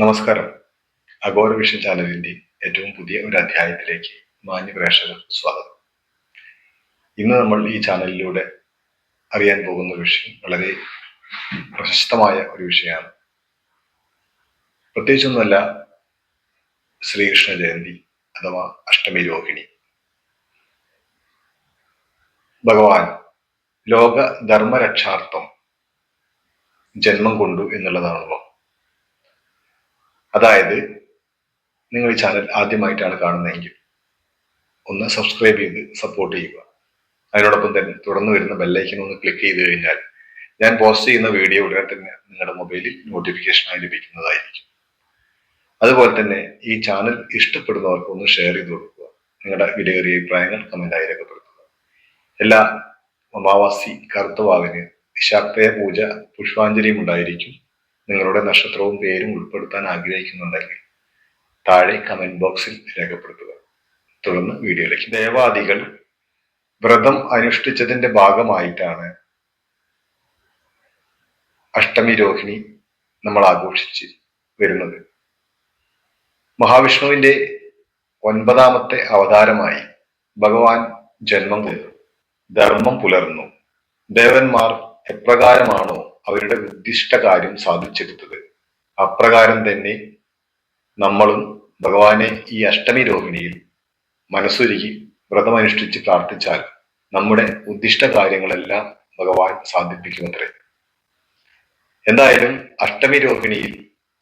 നമസ്കാരം. Agora vision ചാനലിന്റെ ഏറ്റവും പുതിയ ഒരു അധ്യായത്തിലേക്ക് മാന്യ പ്രേക്ഷകർ സ്വാഗതം. ഇന്ന് നമ്മൾ ഈ ചാനലിലൂടെ അറിയാൻ പോകുന്ന വിഷയം വളരെ പ്രശസ്തമായ ഒരു വിഷയമാണ്. പ്രത്യേകിച്ചൊന്നുമല്ല ശ്രീകൃഷ്ണ ജയന്തി അഥവാ അഷ്ടമി രോഹിണി. ഭഗവാൻ ലോക ധർമ്മരക്ഷാർത്ഥം ജന്മം കൊണ്ടു എന്നുള്ളതാണല്ലോ. അതായത് നിങ്ങൾ ഈ ചാനൽ ആദ്യമായിട്ടാണ് കാണുന്നതെങ്കിൽ ഒന്ന് സബ്സ്ക്രൈബ് ചെയ്ത് സപ്പോർട്ട് ചെയ്യുക. അതിനോടൊപ്പം തന്നെ തുടർന്ന് വരുന്ന ബെല്ലൈക്കൻ ഒന്ന് ക്ലിക്ക് ചെയ്ത് കഴിഞ്ഞാൽ ഞാൻ പോസ്റ്റ് ചെയ്യുന്ന വീഡിയോ ഉടനെ തന്നെ നിങ്ങളുടെ മൊബൈലിൽ നോട്ടിഫിക്കേഷനായി ലഭിക്കുന്നതായിരിക്കും. അതുപോലെ തന്നെ ഈ ചാനൽ ഇഷ്ടപ്പെടുന്നവർക്ക് ഒന്ന് ഷെയർ ചെയ്ത് കൊടുക്കുക. നിങ്ങളുടെ വിലയേറിയ അഭിപ്രായങ്ങൾ കമന്റായി രേഖപ്പെടുത്തുക. എല്ലാ അമാവാസി കറുത്തവാവിന് ശക്തയ പൂജ പുഷ്പാഞ്ജലിയും ഉണ്ടായിരിക്കും. നിങ്ങളുടെ നക്ഷത്രവും പേരും ഉൾപ്പെടുത്താൻ ആഗ്രഹിക്കുന്നുണ്ടെങ്കിൽ താഴെ കമന്റ് ബോക്സിൽ രേഖപ്പെടുത്തുക. തുടർന്ന് വീഡിയോയിലേക്ക്. ദേവാദികൾ വ്രതം അനുഷ്ഠിച്ചതിന്റെ ഭാഗമായിട്ടാണ് അഷ്ടമി രോഹിണി നമ്മൾ ആഘോഷിച്ച് വരുന്നത്. മഹാവിഷ്ണുവിന്റെ ഒൻപതാമത്തെ അവതാരമായി ഭഗവാൻ ജന്മം ധർമ്മം പുലർന്നു. ദേവന്മാർ എപ്രകാരമാണോ അവരുടെ ഉദ്ദിഷ്ട കാര്യം സാധിച്ചെടുത്തത്. അപ്രകാരം തന്നെ നമ്മളും ഭഗവാനെ ഈ അഷ്ടമി രോഹിണിയിൽ മനസ്സൊരുക്കി വ്രതമനുഷ്ഠിച്ച് പ്രാർത്ഥിച്ചാൽ നമ്മുടെ ഉദ്ദിഷ്ട കാര്യങ്ങളെല്ലാം ഭഗവാൻ സാധിപ്പിക്കുമത്രേ. എന്തായാലും അഷ്ടമി രോഹിണിയിൽ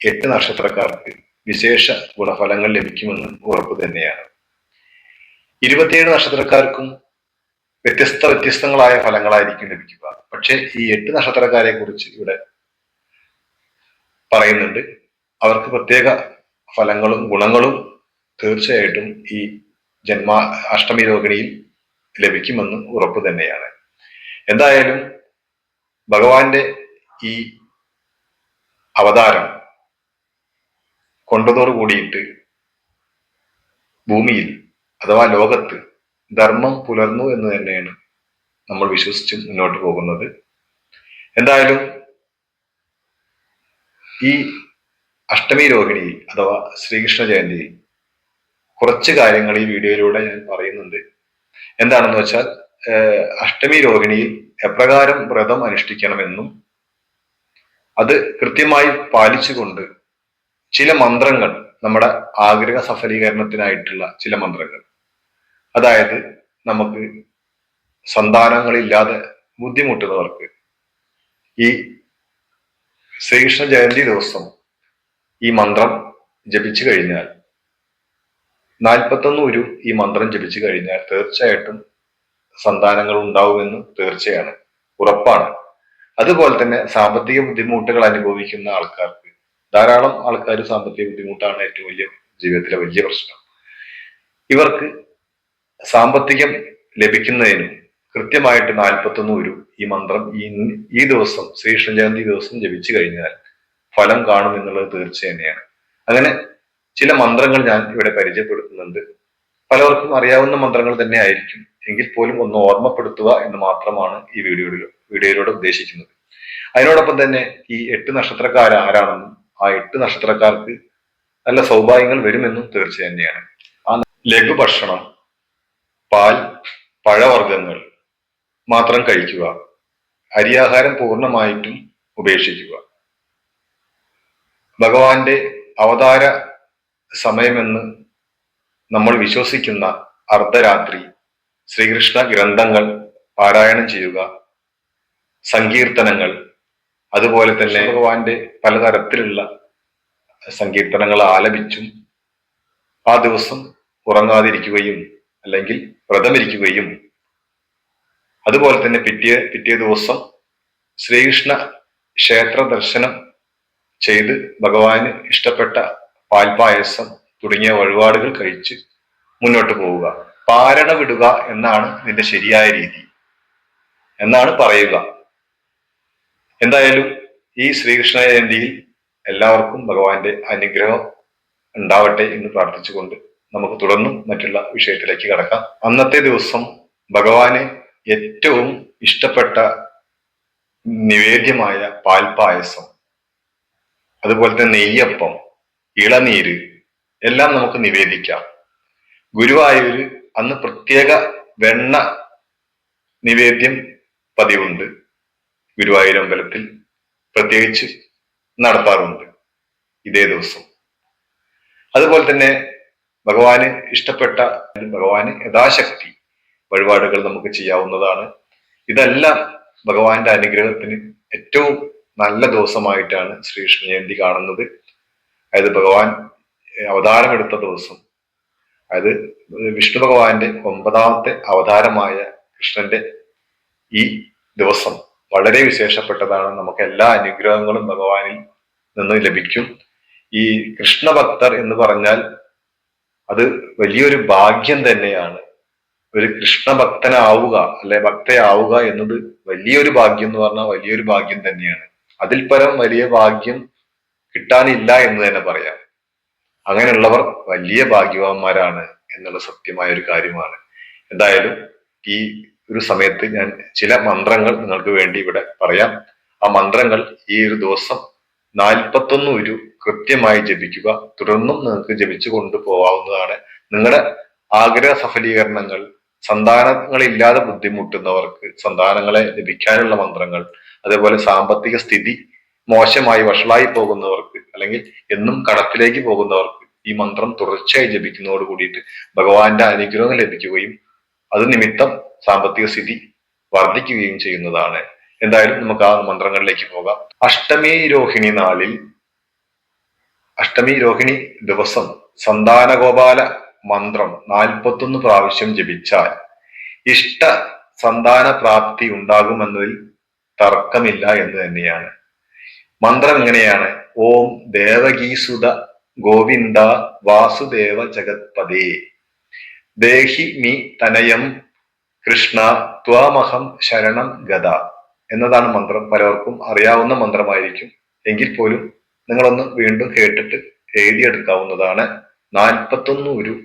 എട്ട് നക്ഷത്രക്കാർക്ക് വിശേഷ ഗുണഫലങ്ങൾ ലഭിക്കുമെന്ന് ഉറപ്പ് തന്നെയാണ്. ഇരുപത്തിയേഴ് നക്ഷത്രക്കാർക്കും വ്യത്യസ്ത വ്യത്യസ്തങ്ങളായ ഫലങ്ങളായിരിക്കും ലഭിക്കുക. പക്ഷെ ഈ എട്ട് നക്ഷത്രക്കാരെ കുറിച്ച് ഇവിടെ പറയുന്നുണ്ട്. അവർക്ക് പ്രത്യേക ഫലങ്ങളും ഗുണങ്ങളും തീർച്ചയായിട്ടും ഈ ജന്മ അഷ്ടമി രോഹിണിയിൽ ലഭിക്കുമെന്ന് ഉറപ്പ് തന്നെയാണ്. എന്തായാലും ഭഗവാന്റെ ഈ അവതാരം കൊണ്ടതോടു കൂടിയിട്ട് ഭൂമിയിൽ അഥവാ ലോകത്ത് ധർമ്മം പുലർന്നു എന്ന് തന്നെയാണ് നമ്മൾ വിശ്വസിച്ച് മുന്നോട്ട് പോകുന്നത്. എന്തായാലും ഈ അഷ്ടമി രോഹിണിയിൽ അഥവാ ശ്രീകൃഷ്ണ ജയന്തി കുറച്ച് കാര്യങ്ങൾ ഈ വീഡിയോയിലൂടെ ഞാൻ പറയുന്നുണ്ട്. എന്താണെന്ന് വെച്ചാൽ അഷ്ടമി രോഹിണിയിൽ എപ്രകാരം വ്രതം അനുഷ്ഠിക്കണമെന്നും അത് കൃത്യമായി പാലിച്ചുകൊണ്ട് ചില മന്ത്രങ്ങൾ നമ്മുടെ ആഗ്രഹ സഫലീകരണത്തിനായിട്ടുള്ള ചില മന്ത്രങ്ങൾ അതായത് നമുക്ക് സന്താനങ്ങളില്ലാതെ ബുദ്ധിമുട്ടുന്നവർക്ക് ഈ ശ്രീകൃഷ്ണ ജയന്തി ദിവസം ഈ മന്ത്രം ജപിച്ചു കഴിഞ്ഞാൽ നാൽപ്പത്തൊന്ന് ഒരു ഈ മന്ത്രം ജപിച്ചു കഴിഞ്ഞാൽ തീർച്ചയായിട്ടും സന്താനങ്ങൾ ഉണ്ടാവുമെന്ന് തീർച്ചയാണ് ഉറപ്പാണ്. അതുപോലെ തന്നെ സാമ്പത്തിക ബുദ്ധിമുട്ടുകൾ അനുഭവിക്കുന്ന ആൾക്കാർക്ക് ധാരാളം ആൾക്കാർ സാമ്പത്തിക ബുദ്ധിമുട്ടാണ് ഏറ്റവും വലിയ ജീവിതത്തിലെ വലിയ പ്രശ്നം. ഇവർക്ക് സാമ്പത്തികം ലഭിക്കുന്നതിനും കൃത്യമായിട്ട് നാൽപ്പത്തൊന്ന് ഒരു ഈ മന്ത്രം ഈ ഈ ദിവസം ശ്രീകൃഷ്ണ ജയന്തി ദിവസം ജപിച്ചു കഴിഞ്ഞാൽ ഫലം കാണും എന്നുള്ളത് തീർച്ച തന്നെയാണ്. അങ്ങനെ ചില മന്ത്രങ്ങൾ ഞാൻ ഇവിടെ പരിചയപ്പെടുത്തുന്നുണ്ട്. പലർക്കും അറിയാവുന്ന മന്ത്രങ്ങൾ തന്നെ ആയിരിക്കും. എങ്കിൽ പോലും ഒന്ന് ഓർമ്മപ്പെടുത്തുക എന്ന് മാത്രമാണ് ഈ വീഡിയോയിലൂടെ വീഡിയോയിലൂടെ ഉദ്ദേശിക്കുന്നത്. അതിനോടൊപ്പം തന്നെ ഈ എട്ട് നക്ഷത്രക്കാർ ആരാണെന്നും ആ എട്ട് നക്ഷത്രക്കാർക്ക് നല്ല സൗഭാഗ്യങ്ങൾ വരുമെന്നും തീർച്ച തന്നെയാണ്. ആ ലഘുഭക്ഷണം പാൽ പഴവർഗങ്ങൾ മാത്രം കഴിക്കുക. അരിയാഹാരം പൂർണമായിട്ടും ഉപേക്ഷിക്കുക. ഭഗവാന്റെ അവതാര സമയമെന്ന് നമ്മൾ വിശ്വസിക്കുന്ന അർദ്ധരാത്രി ശ്രീകൃഷ്ണ ഗ്രന്ഥങ്ങൾ പാരായണം ചെയ്യുക സങ്കീർത്തനങ്ങൾ അതുപോലെ തന്നെ ഭഗവാന്റെ പലതരത്തിലുള്ള സങ്കീർത്തനങ്ങൾ ആലപിച്ചും ആ ദിവസം ഉറങ്ങാതിരിക്കുകയും അല്ലെങ്കിൽ വ്രതമിരിക്കുകയും അതുപോലെ തന്നെ പിറ്റേ പിറ്റേ ദിവസം ശ്രീകൃഷ്ണ ക്ഷേത്ര ദർശനം ചെയ്ത് ഭഗവാന് ഇഷ്ടപ്പെട്ട പാൽപായസം തുടങ്ങിയ വഴിപാടുകൾ കഴിച്ച് മുന്നോട്ട് പോവുക. പാരണ വിടുക എന്നാണ് ഇതിന്റെ ശരിയായ രീതി. എന്നാണ് പറയുക. എന്തായാലും ഈ ശ്രീകൃഷ്ണ ജയന്തിയിൽ എല്ലാവർക്കും ഭഗവാന്റെ അനുഗ്രഹം ഉണ്ടാവട്ടെ എന്ന് പ്രാർത്ഥിച്ചുകൊണ്ട് നമുക്ക് തുടർന്നും മറ്റുള്ള വിഷയത്തിലേക്ക് കടക്കാം. അന്നത്തെ ദിവസം ഭഗവാനെ ഏറ്റവും ഇഷ്ടപ്പെട്ട നിവേദ്യമായ പാൽപായസം അതുപോലെ തന്നെ നെയ്യപ്പം ഇളനീര് എല്ലാം നമുക്ക് നിവേദിക്കാം. ഗുരുവായൂര് അന്ന് പ്രത്യേക വെണ്ണ നിവേദ്യം പതിവുണ്ട്. ഗുരുവായൂർ അമ്പലത്തിൽ പ്രത്യേകിച്ച് നടത്താറുണ്ട് ഇതേ ദിവസം. അതുപോലെ തന്നെ ഭഗവാന് ഇഷ്ടപ്പെട്ട ഭഗവാന് യഥാശക്തി വഴിപാടുകൾ നമുക്ക് ചെയ്യാവുന്നതാണ്. ഇതെല്ലാം ഭഗവാന്റെ അനുഗ്രഹത്തിന് ഏറ്റവും നല്ല ദിവസമായിട്ടാണ് ശ്രീകൃഷ്ണ ജയന്തി കാണുന്നത്. അതായത് ഭഗവാൻ അവതാരമെടുത്ത ദിവസം. അതായത് വിഷ്ണു ഭഗവാന്റെ ഒമ്പതാമത്തെ അവതാരമായ കൃഷ്ണന്റെ ഈ ദിവസം വളരെ വിശേഷപ്പെട്ടതാണ്. നമുക്ക് എല്ലാ അനുഗ്രഹങ്ങളും ഭഗവാനിൽ നിന്ന് ലഭിക്കും. ഈ കൃഷ്ണഭക്തർ എന്ന് പറഞ്ഞാൽ അത് വലിയൊരു ഭാഗ്യം തന്നെയാണ്. ഒരു കൃഷ്ണഭക്തനാവുക അല്ലെ ഭക്തയാവുക എന്നത് വലിയൊരു ഭാഗ്യം എന്ന് പറഞ്ഞാൽ വലിയൊരു ഭാഗ്യം തന്നെയാണ്. അതിൽ പരം വലിയ ഭാഗ്യം കിട്ടാനില്ല എന്ന് തന്നെ പറയാം. അങ്ങനെയുള്ളവർ വലിയ ഭാഗ്യവാന്മാരാണ് എന്നുള്ള സത്യമായ ഒരു കാര്യമാണ്. എന്തായാലും ഈ ഒരു സമയത്ത് ഞാൻ ചില മന്ത്രങ്ങൾ നിങ്ങൾക്ക് വേണ്ടി ഇവിടെ പറയാം. ആ മന്ത്രങ്ങൾ ഈ ഒരു ദിവസം നാൽപ്പത്തൊന്ന് ഒരു കൃത്യമായി ജപിക്കുക. തുടർന്നും നിങ്ങൾക്ക് ജപിച്ചു കൊണ്ടുപോകാവുന്നതാണ്. നിങ്ങളുടെ ആഗ്രഹ സഫലീകരണങ്ങൾ സന്താനങ്ങളില്ലാതെ ബുദ്ധിമുട്ടുന്നവർക്ക് സന്താനങ്ങളെ ലഭിക്കാനുള്ള മന്ത്രങ്ങൾ അതേപോലെ സാമ്പത്തിക സ്ഥിതി മോശമായി വഷളായി പോകുന്നവർക്ക് അല്ലെങ്കിൽ എന്നും കടത്തിലേക്ക് പോകുന്നവർക്ക് ഈ മന്ത്രം തുടർച്ചയായി ജപിക്കുന്നതോട് കൂടിയിട്ട് ഭഗവാന്റെ അനുഗ്രഹം ലഭിക്കുകയും അത് നിമിത്തം സാമ്പത്തിക സ്ഥിതി വർദ്ധിക്കുകയും ചെയ്യുന്നതാണ്. എന്തായാലും നമുക്ക് ആ മന്ത്രങ്ങളിലേക്ക് പോകാം. അഷ്ടമി രോഹിണി നാളിൽ അഷ്ടമി രോഹിണി ദിവസം സന്താനഗോപാല മന്ത്രം നാൽപ്പത്തൊന്ന് പ്രാവശ്യം ജപിച്ചാൽ ഇഷ്ട സന്താന പ്രാപ്തി ഉണ്ടാകുമെന്നതിൽ തർക്കമില്ല എന്ന് തന്നെയാണ്. മന്ത്രം എങ്ങനെയാണ് ഓം ദേവഗീസുത ഗോവിന്ദ വാസുദേവ ജഗത്പദേ ദേഹി മി തനയം കൃഷ്ണ ത്വാമഹം ശരണം ഗത എന്നതാണ് മന്ത്രം. പലർക്കും അറിയാവുന്ന മന്ത്രമായിരിക്കും. എങ്കിൽ പോലും നിങ്ങളൊന്ന് വീണ്ടും കേട്ടിട്ട് എഴുതിയെടുക്കാവുന്നതാണ്. നാൽപ്പത്തൊന്ന് ഒരു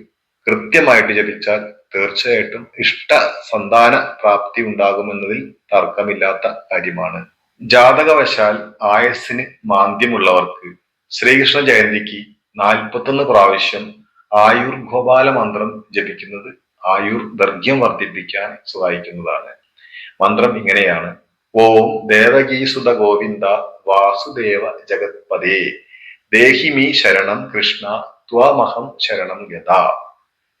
കൃത്യമായിട്ട് ജപിച്ചാൽ തീർച്ചയായിട്ടും ഇഷ്ട സന്താന പ്രാപ്തി ഉണ്ടാകുമെന്നതിൽ തർക്കമില്ലാത്ത കാര്യമാണ്. ജാതകവശാൽ ആയസ്സിന് മാന്ദ്യമുള്ളവർക്ക് ശ്രീകൃഷ്ണ ജയന്തിക്ക് നാൽപ്പത്തൊന്ന് പ്രാവശ്യം ആയുർ ഗോപാല മന്ത്രം ജപിക്കുന്നത് ആയുർ ദർഘ്യം വർദ്ധിപ്പിക്കാൻ സഹായിക്കുന്നതാണ്. മന്ത്രം ഇങ്ങനെയാണ്. ഓം ദേവകീസുത ഗോവിന്ദ വാസുദേവ ജഗത്പദേ. ദേഹിമി ശരണം കൃഷ്ണ ത്വാമഹം ശരണം ഗത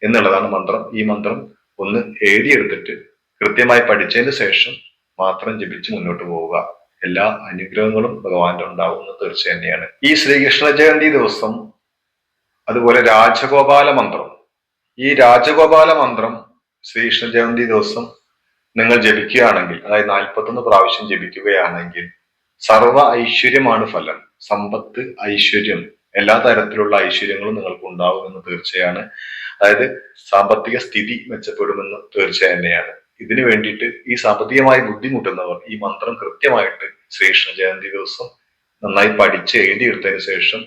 എന്നുള്ളതാണ് മന്ത്രം. ഈ മന്ത്രം ഒന്ന് എഴുതിയെടുത്തിട്ട് കൃത്യമായി പഠിച്ചതിന് ശേഷം മാത്രം ജപിച്ച് മുന്നോട്ട് പോവുക. എല്ലാ അനുഗ്രഹങ്ങളും ഭഗവാന്റെ ഉണ്ടാവുന്നത് തീർച്ച തന്നെയാണ്. ഈ ശ്രീകൃഷ്ണ ജയന്തി ദിവസം അതുപോലെ രാജഗോപാല മന്ത്രം. ഈ രാജഗോപാല മന്ത്രം ശ്രീകൃഷ്ണ ജയന്തി ദിവസം നിങ്ങൾ ജപിക്കുകയാണെങ്കിൽ അതായത് നാൽപ്പത്തൊന്ന് പ്രാവശ്യം ജപിക്കുകയാണെങ്കിൽ സർവ ഐശ്വര്യമാണ് ഫലം. സമ്പത്ത് ഐശ്വര്യം. എല്ലാ തരത്തിലുള്ള ഐശ്വര്യങ്ങളും നിങ്ങൾക്ക് ഉണ്ടാവുമെന്ന് തീർച്ചയാണ്. അതായത് സാമ്പത്തിക സ്ഥിതി മെച്ചപ്പെടുമെന്ന് തീർച്ച തന്നെയാണ്. ഇതിനു വേണ്ടിയിട്ട് ഈ സാമ്പത്തികമായി ബുദ്ധിമുട്ടുന്നവർ ഈ മന്ത്രം കൃത്യമായിട്ട് ശ്രീകൃഷ്ണ ജയന്തി ദിവസം നന്നായി പഠിച്ച് എഴുതിയെടുത്തതിന് ശേഷം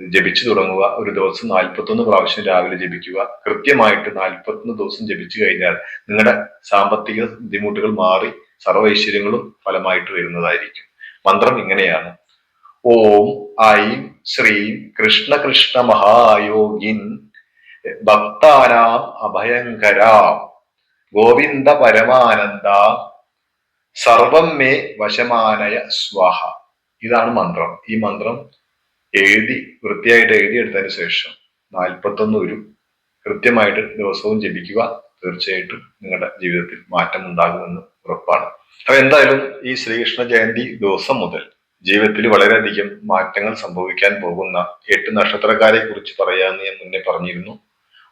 ജപിച്ചു തുടങ്ങുക. ഒരു ദിവസം നാൽപ്പത്തൊന്ന് പ്രാവശ്യം രാവിലെ ജപിക്കുക. കൃത്യമായിട്ട് നാൽപ്പത്തൊന്ന് ദിവസം ജപിച്ചു കഴിഞ്ഞാൽ നിങ്ങളുടെ സാമ്പത്തിക ബുദ്ധിമുട്ടുകൾ മാറി സർവൈശ്വര്യങ്ങളും ഫലമായിട്ട് വരുന്നതായിരിക്കും. മന്ത്രം ഇങ്ങനെയാണ്. ഓം ഐം ശ്രീം കൃഷ്ണ കൃഷ്ണ മഹായോഗിൻ ഭക്താനാം അഭയങ്കര ഗോവിന്ദ പരമാനന്ദ സർവം മേ വശമാനയ സ്വാഹ. ഇതാണ് മന്ത്രം. ഈ മന്ത്രം എഴുതി വൃത്തിയായിട്ട് എഴുതിയെടുത്തതിന് ശേഷം നാൽപ്പത്തൊന്ന് ഒരു കൃത്യമായിട്ട് ദിവസവും ജപിക്കുക. തീർച്ചയായിട്ടും നിങ്ങളുടെ ജീവിതത്തിൽ മാറ്റം ഉണ്ടാകുമെന്ന് ഉറപ്പാണ്. അപ്പൊ എന്തായാലും ഈ ശ്രീകൃഷ്ണ ജയന്തി ദിവസം മുതൽ ജീവിതത്തിൽ വളരെയധികം മാറ്റങ്ങൾ സംഭവിക്കാൻ പോകുന്ന എട്ട് നക്ഷത്രക്കാരെ കുറിച്ച് പറയാമെന്ന് ഞാൻ മുന്നേ പറഞ്ഞിരുന്നു.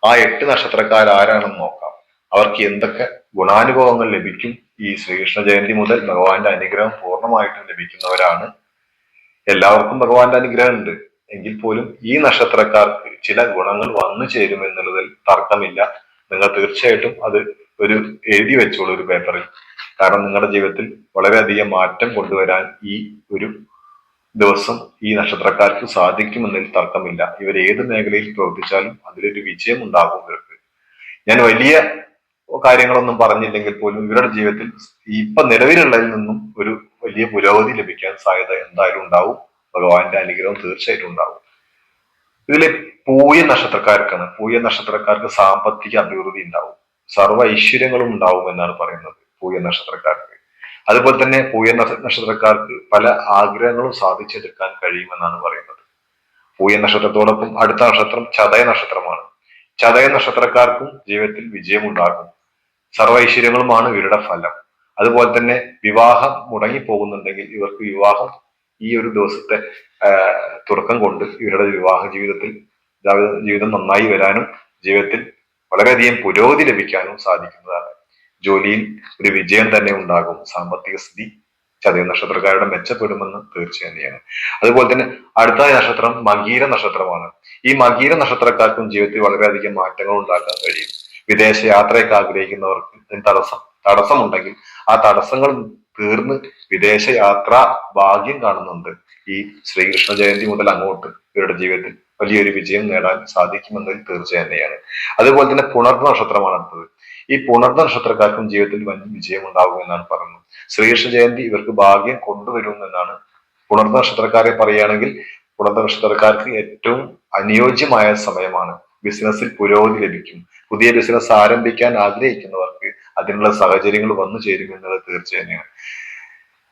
ആ എട്ട് നക്ഷത്രക്കാർ ആരാണെന്ന് നോക്കാം. അവർക്ക് എന്തൊക്കെ ഗുണാനുഭവങ്ങൾ ലഭിക്കും? ഈ ശ്രീകൃഷ്ണ ജയന്തി മുതൽ ഭഗവാന്റെ അനുഗ്രഹം പൂർണമായിട്ടും ലഭിക്കുന്നവരാണ് എല്ലാവർക്കും ഭഗവാന്റെ അനുഗ്രഹം ഉണ്ട് എങ്കിൽ പോലും ഈ നക്ഷത്രക്കാർക്ക് ചില ഗുണങ്ങൾ വന്നു ചേരും എന്നുള്ളതിൽ തർക്കമില്ല. നിങ്ങൾ തീർച്ചയായിട്ടും അത് ഒരു എഴുതി വെച്ചോളൂ ഒരു പേപ്പറിൽ. കാരണം നിങ്ങളുടെ ജീവിതത്തിൽ വളരെയധികം മാറ്റം കൊണ്ടുവരാൻ ഈ ഒരു ദിവസം ഈ നക്ഷത്രക്കാർക്ക് സാധിക്കുമെന്നതിൽ തർക്കമില്ല. ഇവർ ഏത് മേഖലയിൽ പ്രവർത്തിച്ചാലും അതിലൊരു വിജയം ഉണ്ടാകും ഇവർക്ക്. ഞാൻ വലിയ കാര്യങ്ങളൊന്നും പറഞ്ഞില്ലെങ്കിൽ പോലും ഇവരുടെ ജീവിതത്തിൽ ഇപ്പൊ നിലവിലുള്ളതിൽ നിന്നും ഒരു വലിയ പുരോഗതി ലഭിക്കാൻ സാധ്യത എന്തായാലും ഉണ്ടാവും. ഭഗവാന്റെ അനുഗ്രഹം തീർച്ചയായിട്ടും ഉണ്ടാവും. ഇതിലെ പൂയ നക്ഷത്രക്കാർക്കാണ്. പൂയ നക്ഷത്രക്കാർക്ക് സാമ്പത്തിക അഭിവൃദ്ധി ഉണ്ടാവും. സർവ ഐശ്വര്യങ്ങളും ഉണ്ടാവും എന്നാണ് പറയുന്നത് പൂയ നക്ഷത്രക്കാർക്ക്. അതുപോലെ തന്നെ പൂയ നക്ഷത്രക്കാർക്ക് പല ആഗ്രഹങ്ങളും സാധിച്ചെടുക്കാൻ കഴിയുമെന്നാണ് പറയുന്നത്. പൂയ നക്ഷത്രത്തോടൊപ്പം അടുത്ത നക്ഷത്രം ചതയ നക്ഷത്രമാണ്. ചതയ നക്ഷത്രക്കാർക്കും ജീവിതത്തിൽ വിജയമുണ്ടാകും. സർവ ഐശ്വര്യങ്ങളുമാണ് ഇവരുടെ ഫലം. അതുപോലെ തന്നെ വിവാഹം മുടങ്ങി പോകുന്നുണ്ടെങ്കിൽ ഇവർക്ക് വിവാഹം ഈ ഒരു ദിവസത്തെ തുടക്കം കൊണ്ട് ഇവരുടെ വിവാഹ ജീവിതത്തിൽ ജീവിതം നന്നായി വരാനും ജീവിതത്തിൽ വളരെയധികം പുരോഗതി ലഭിക്കാനും സാധിക്കുന്നതാണ്. ജോലിയിൽ ഒരു വിജയം തന്നെ ഉണ്ടാകും. സാമ്പത്തിക സ്ഥിതി ചതയ നക്ഷത്രക്കാരുടെ മെച്ചപ്പെടുമെന്ന് തീർച്ച തന്നെയാണ് അതുപോലെ തന്നെ അടുത്ത നക്ഷത്രം മകീര നക്ഷത്രമാണ്. ഈ മകീര നക്ഷത്രക്കാർക്കും ജീവിതത്തിൽ വളരെയധികം മാറ്റങ്ങൾ ഉണ്ടാക്കാൻ കഴിയും. വിദേശ യാത്രയൊക്കെ ആഗ്രഹിക്കുന്നവർക്ക് തടസ്സം തടസ്സമുണ്ടെങ്കിൽ ആ തടസ്സങ്ങൾ തീർന്ന് വിദേശയാത്ര ഭാഗ്യം കാണുന്നുണ്ട്. ഈ ശ്രീകൃഷ്ണ ജയന്തി മുതൽ അങ്ങോട്ട് ഇവരുടെ ജീവിതത്തിൽ വലിയൊരു വിജയം നേടാൻ സാധിക്കുമെന്നതിൽ തീർച്ച തന്നെയാണ്. അതുപോലെ തന്നെ പുണർന്ന നക്ഷത്രമാണ് അടുത്തത്. ഈ പുണർന്ന നക്ഷത്രക്കാർക്കും ജീവിതത്തിൽ വലിയ വിജയം ഉണ്ടാകും എന്നാണ് പറയുന്നത്. ശ്രീകൃഷ്ണ ജയന്തി ഇവർക്ക് ഭാഗ്യം കൊണ്ടുവരുമെന്നാണ് പുണർന്ന നക്ഷത്രക്കാരെ പറയുകയാണെങ്കിൽ പുണർന്ന നക്ഷത്രക്കാർക്ക് ഏറ്റവും അനുയോജ്യമായ സമയമാണ്. ബിസിനസ്സിൽ പുരോഗതി ലഭിക്കും. പുതിയ ബിസിനസ് ആരംഭിക്കാൻ ആഗ്രഹിക്കുന്നവർക്ക് അതിനുള്ള സാഹചര്യങ്ങൾ വന്നു ചേരും എന്നുള്ളത് തീർച്ച തന്നെയാണ്.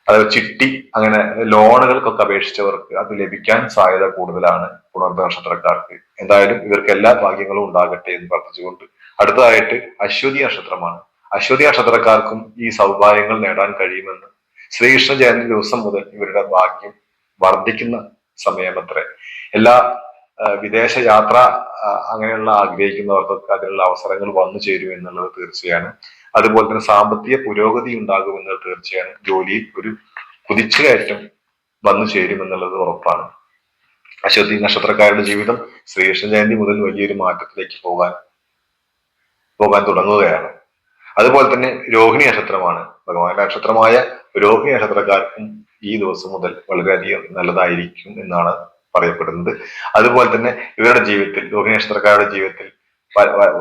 അത് ചിട്ടി അങ്ങനെ ലോണുകൾക്കൊക്കെ അപേക്ഷിച്ചവർക്ക് അത് ലഭിക്കാൻ സാധ്യത കൂടുതലാണ് പുണർന്ന നക്ഷത്രക്കാർക്ക് എന്തായാലും ഇവർക്ക് എല്ലാ ഭാഗ്യങ്ങളും ഉണ്ടാകട്ടെ എന്ന് പ്രാർത്ഥിച്ചുകൊണ്ട് അടുത്തതായിട്ട് അശ്വതി നക്ഷത്രമാണ്. അശ്വതി നക്ഷത്രക്കാർക്കും ഈ സൗഭാഗ്യങ്ങൾ നേടാൻ കഴിയുമെന്ന് ശ്രീകൃഷ്ണ ജയന്തി ദിവസം മുതൽ ഇവരുടെ ഭാഗ്യം വർദ്ധിക്കുന്ന സമയമത്രേ. എല്ലാ വിദേശ യാത്ര അങ്ങനെയുള്ള ആഗ്രഹിക്കുന്നവർക്കൊക്കെ അതിനുള്ള അവസരങ്ങൾ വന്നു ചേരും എന്നുള്ളത് തീർച്ചയാണ്. അതുപോലെ തന്നെ സാമ്പത്തിക പുരോഗതി ഉണ്ടാകുമെന്ന് തീർച്ചയായും ജോലിയിൽ ഒരു കുതിച്ചുകയറ്റം വന്നു ചേരും എന്നുള്ളത് ഉറപ്പാണ്. അശ്വതി നക്ഷത്രക്കാരുടെ ജീവിതം ശ്രീകൃഷ്ണ ജയന്തി മുതൽ വലിയൊരു മാറ്റത്തിലേക്ക് പോകാൻ പോകാൻ തുടങ്ങുകയാണ്. അതുപോലെ തന്നെ രോഹിണി നക്ഷത്രമാണ്. ഭഗവാന്റെ നക്ഷത്രമായ രോഹിണി നക്ഷത്രക്കാർക്കും ഈ ദിവസം മുതൽ വളരെയധികം നല്ലതായിരിക്കും എന്നാണ് പറയപ്പെടുന്നത്. അതുപോലെ തന്നെ ഇവരുടെ ജീവിതത്തിൽ രോഹിണി നക്ഷത്രക്കാരുടെ ജീവിതത്തിൽ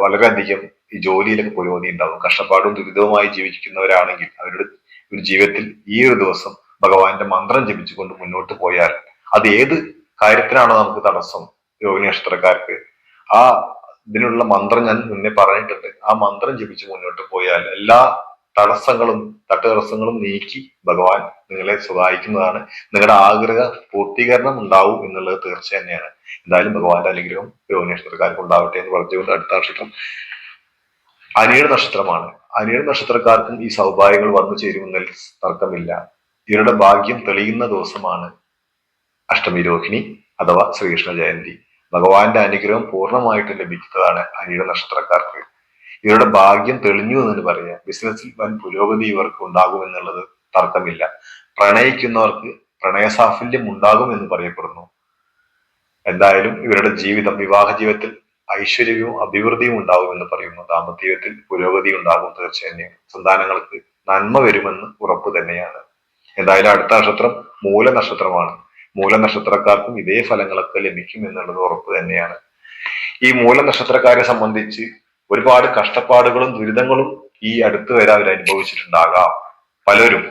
വളരെയധികം ഈ ജോലിയിലൊക്കെ പുരോഗതി ഉണ്ടാകും കഷ്ടപ്പാടും ദുരിതവുമായി ജീവിക്കുന്നവരാണെങ്കിൽ അവരുടെ ഒരു ജീവിതത്തിൽ ഈ ഒരു ദിവസം ഭഗവാന്റെ മന്ത്രം ജപിച്ചുകൊണ്ട് മുന്നോട്ട് പോയാൽ അത് ഏത് കാര്യത്തിനാണോ നമുക്ക് തടസ്സം? യോഗി നക്ഷത്രക്കാർക്ക് ആ ഇതിനുള്ള മന്ത്രം ഞാൻ മുന്നേ പറഞ്ഞിട്ടുണ്ട്. ആ മന്ത്രം ജപിച്ച് മുന്നോട്ട് പോയാൽ എല്ലാ തടസ്സങ്ങളും തട്ടുതടസ്സങ്ങളും നീക്കി ഭഗവാൻ നിങ്ങളെ സഹായിക്കുന്നതാണ്. നിങ്ങളുടെ ആഗ്രഹ പൂർത്തീകരണം ഉണ്ടാവും എന്നുള്ളത് തീർച്ച തന്നെയാണ്. എന്തായാലും ഭഗവാന്റെ അനുഗ്രഹം രോഹിണി നക്ഷത്രക്കാർക്ക് ഉണ്ടാവട്ടെ എന്ന് പറഞ്ഞുകൊണ്ട് അടുത്ത നക്ഷത്രം അനിഴ നക്ഷത്രമാണ്. അനിഴ നക്ഷത്രക്കാർക്കും ഈ സൗഭാഗ്യങ്ങൾ വന്നു ചേരുമെന്നതിൽ തർക്കമില്ല. ഇവരുടെ ഭാഗ്യം തെളിയുന്ന ദിവസമാണ് അഷ്ടമി രോഹിണി അഥവാ ശ്രീകൃഷ്ണ ജയന്തി. ഭഗവാന്റെ അനുഗ്രഹം പൂർണമായിട്ട് ലഭിക്കുന്നതാണ് അനിഴ നക്ഷത്രക്കാർക്ക്. ഇവരുടെ ഭാഗ്യം തെളിഞ്ഞു എന്ന് പറയാം. ബിസിനസ്സിൽ വൻ പുരോഗതി ഇവർക്ക് ഉണ്ടാകും എന്നുള്ളത് തർക്കമില്ല. പ്രണയിക്കുന്നവർക്ക് പ്രണയസാഫല്യം ഉണ്ടാകും എന്ന് പറയപ്പെടുന്നു. എന്തായാലും ഇവരുടെ ജീവിതം വിവാഹ ജീവിതത്തിൽ ഐശ്വര്യവും അഭിവൃദ്ധിയും ഉണ്ടാകും എന്ന് പറയുന്നു. ദാമ്പത്യത്തിൽ പുരോഗതി ഉണ്ടാകും തീർച്ചയായും. സന്താനങ്ങൾക്ക് നന്മ വരുമെന്ന് ഉറപ്പ് തന്നെയാണ്. എന്തായാലും അടുത്ത നക്ഷത്രം മൂല നക്ഷത്രമാണ് മൂല നക്ഷത്രക്കാർക്കും ഇതേ ഫലങ്ങളൊക്കെ ലഭിക്കും എന്നുള്ളത് ഉറപ്പ് തന്നെയാണ്. ഈ മൂല നക്ഷത്രക്കാരെ സംബന്ധിച്ച് ഒരുപാട് കഷ്ടപ്പാടുകളും ദുരിതങ്ങളും ഈ അടുത്ത് വരെ അവർ അനുഭവിച്ചിട്ടുണ്ടാകാം. പലരും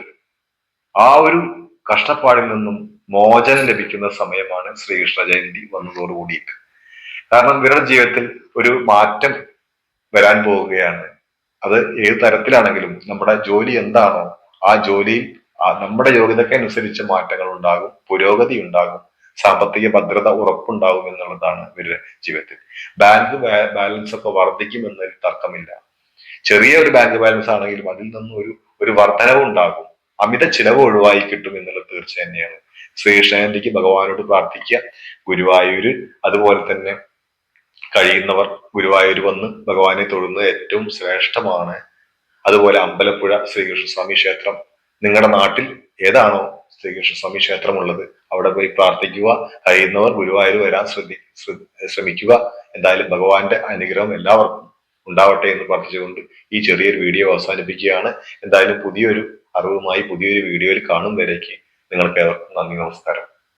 ആ ഒരു കഷ്ടപ്പാടിൽ നിന്നും മോചനം ലഭിക്കുന്ന സമയമാണ് ശ്രീകൃഷ്ണ ജയന്തി വന്നതോടു കൂടിയിട്ട് കാരണം ഇവരുടെ ജീവിതത്തിൽ ഒരു മാറ്റം വരാൻ പോവുകയാണ്. അത് ഏത് തരത്തിലാണെങ്കിലും നമ്മുടെ ജോലി എന്താണോ ആ ജോലിയിൽ നമ്മുടെ യോഗ്യതയ്ക്ക് അനുസരിച്ച് മാറ്റങ്ങൾ ഉണ്ടാകും പുരോഗതി ഉണ്ടാകും സാമ്പത്തിക ഭദ്രത ഉറപ്പുണ്ടാകും എന്നുള്ളതാണ് ഇവരുടെ ജീവിതത്തിൽ. ബാങ്ക് ബാലൻസ് ഒക്കെ വർദ്ധിക്കും തർക്കമില്ല. ചെറിയ ഒരു ബാങ്ക് ബാലൻസ് ആണെങ്കിലും അതിൽ നിന്നും ഒരു ഒരു വർധനവ് ഉണ്ടാകും. അമിത ചിലവ് ഒഴിവായി കിട്ടും എന്നുള്ളത് തീർച്ച തന്നെയാണ് ശ്രീകൃഷ്ണജയന്തിക്ക് ഭഗവാനോട് പ്രാർത്ഥിക്കുക. ഗുരുവായൂര് അതുപോലെ തന്നെ കഴിയുന്നവർ ഗുരുവായൂർ വന്ന് ഭഗവാനെ തൊഴുന്നത് ഏറ്റവും ശ്രേഷ്ഠമാണ്. അതുപോലെ അമ്പലപ്പുഴ ശ്രീകൃഷ്ണസ്വാമി ക്ഷേത്രം. നിങ്ങളുടെ നാട്ടിൽ ഏതാണോ ശ്രീകൃഷ്ണസ്വാമി ക്ഷേത്രം ഉള്ളത് അവിടെ പോയി പ്രാർത്ഥിക്കുക കഴിയുന്നവർ ഗുരുവായൂർ വരാൻ ശ്രദ്ധി ശ്രമിക്കുക. എന്തായാലും ഭഗവാന്റെ അനുഗ്രഹം എല്ലാവർക്കും ഉണ്ടാവട്ടെ എന്ന് പ്രാർത്ഥിച്ചുകൊണ്ട് ഈ ചെറിയൊരു വീഡിയോ അവസാനിപ്പിക്കുകയാണ്. എന്തായാലും പുതിയൊരു അറിവുമായി പുതിയൊരു വീഡിയോയിൽ കാണും വരേക്ക്. നിങ്ങൾക്ക് നന്ദി നമസ്കാരം.